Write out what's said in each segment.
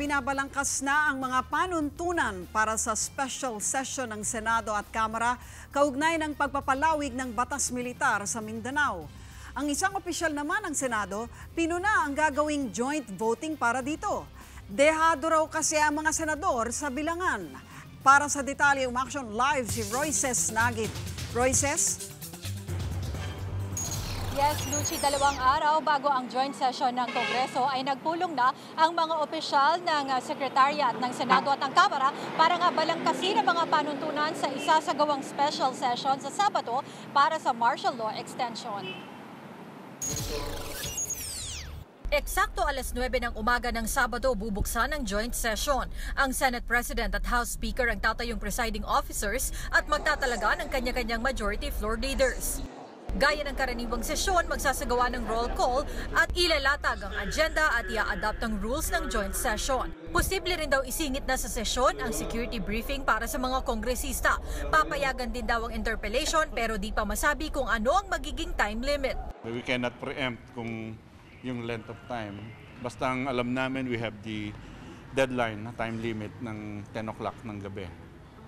Binabalangkas na ang mga panuntunan para sa special session ng Senado at Kamara kaugnay ng pagpapalawig ng batas militar sa Mindanao. Ang isang opisyal naman ng Senado, pinuna ang gagawing joint voting para dito. Dehado raw kasi ang mga senador sa bilangan. Para sa detalye, umaksyon live si Royces Nagit. Royces? Yes, Lucy, dalawang araw bago ang joint session ng Kongreso ay nagpulong na ang mga opisyal ng uh, Sekretariat ng Senado at ng Kamara para nga balangkasin ang mga panuntunan sa isasagawang special session sa Sabado para sa martial law extension. Eksakto alas 9 ng umaga ng Sabado bubuksan ang joint session. Ang Senate President at House Speaker ang tatayong presiding officers at magtatalaga ng kanya-kanyang majority floor leaders. Gaya ng karaniwang sesyon, magsasagawa ng roll call at ilalatag ang agenda at i-adapt ang rules ng joint session. Posible rin daw isingit na sa sesyon ang security briefing para sa mga kongresista. Papayagan din daw ang interpellation pero di pa masabi kung ano ang magiging time limit. We cannot preempt kung yung length of time. Basta ang alam namin, we have the deadline na time limit ng 10 o'clock ng gabi.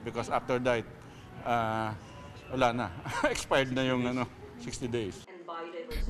Because after that, uh, wala na. Expired na yung ano, 60 days.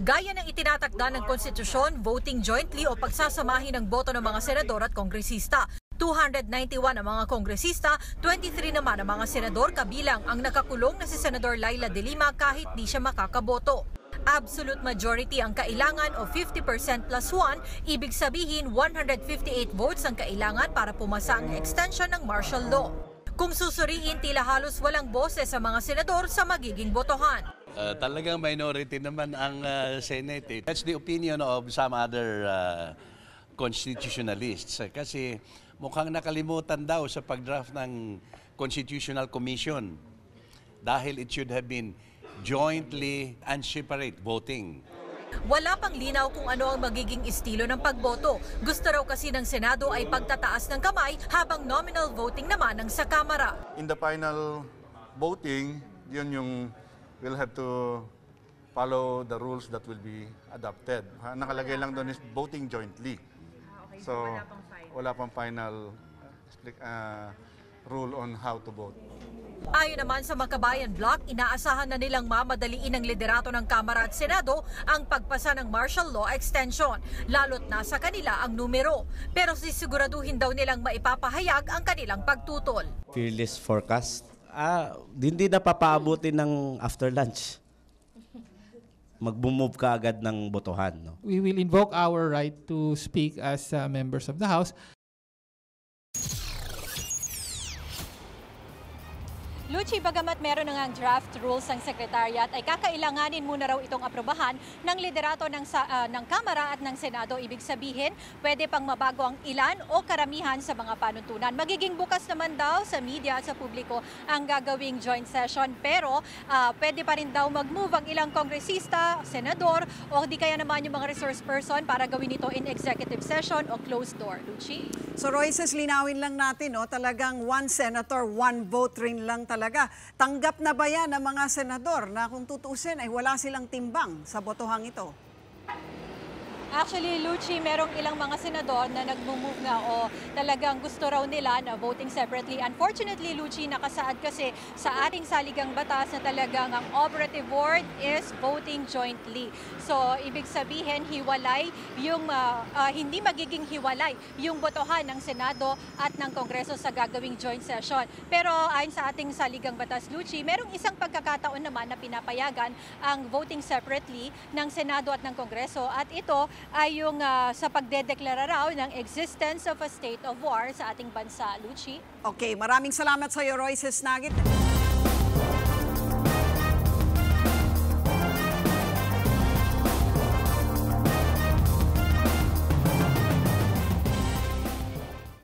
Gaya ng itinatakda ng konstitusyon, voting jointly o pagsasamahin ng boto ng mga senador at kongresista. 291 ang mga kongresista, 23 naman ang mga senador kabilang ang nakakulong na si Senador Laila De Lima kahit di siya makakaboto. Absolute majority ang kailangan o 50% plus 1, ibig sabihin 158 votes ang kailangan para pumasa ang extension ng martial law. Kung susuriin, tila halos walang boses sa mga senador sa magiging botohan. Uh, talagang minority naman ang uh, Senate. Eh. That's the opinion of some other uh, constitutionalists. Kasi mukhang nakalimutan daw sa pagdraft ng Constitutional Commission dahil it should have been jointly and separate voting. Wala pang linaw kung ano ang magiging estilo ng pagboto. Gusto raw kasi ng Senado ay pagtataas ng kamay habang nominal voting naman ang sa Kamara. In the final voting, yun yung we'll have to follow the rules that will be adopted. Nakalagay lang doon is voting jointly. So, wala pang final uh, rule on how to vote. Ayon naman sa Makabayan Block, inaasahan na nilang mamadaliin ng liderato ng Kamara at Senado ang pagpasa ng martial law extension, lalo't nasa kanila ang numero. Pero sisiguraduhin daw nilang maipapahayag ang kanilang pagtutol. Fearless forecast, ah, hindi na papaabutin ng after lunch. Mag-move ka agad ng botohan. No? We will invoke our right to speak as uh, members of the House. Luchi, bagamat meron ngang draft rules ang Secretariat, ay kakailanganin muna raw itong aprobahan ng liderato ng, uh, ng Kamara at ng Senado. Ibig sabihin, pwede pang mabago ang ilan o karamihan sa mga panuntunan. Magiging bukas naman daw sa media at sa publiko ang gagawing joint session. Pero uh, pwede pa rin daw mag-move ang ilang kongresista, senador, o di kaya naman yung mga resource person para gawin ito in executive session o closed door. Luchi? So Royces, linawin lang natin, no? talagang one senator, one vote rin lang talaga talaga. Tanggap na ba yan ng mga senador na kung tutusin ay wala silang timbang sa botohang ito? Actually, Luchi, merong ilang mga senador na nag-move nga o talagang gusto raw nila na voting separately. Unfortunately, Luchi, nakasaad kasi sa ating saligang batas na talagang ang operative word is voting jointly. So, ibig sabihin, hiwalay yung, uh, uh, hindi magiging hiwalay yung botohan ng Senado at ng Kongreso sa gagawing joint session. Pero ayon sa ating saligang batas, Luchi, merong isang pagkakataon naman na pinapayagan ang voting separately ng Senado at ng Kongreso at ito ay yung uh, sa pagdedeklara raw ng existence of a state of war sa ating bansa. Luchi? Okay, maraming salamat sa iyo, Royce Snagit.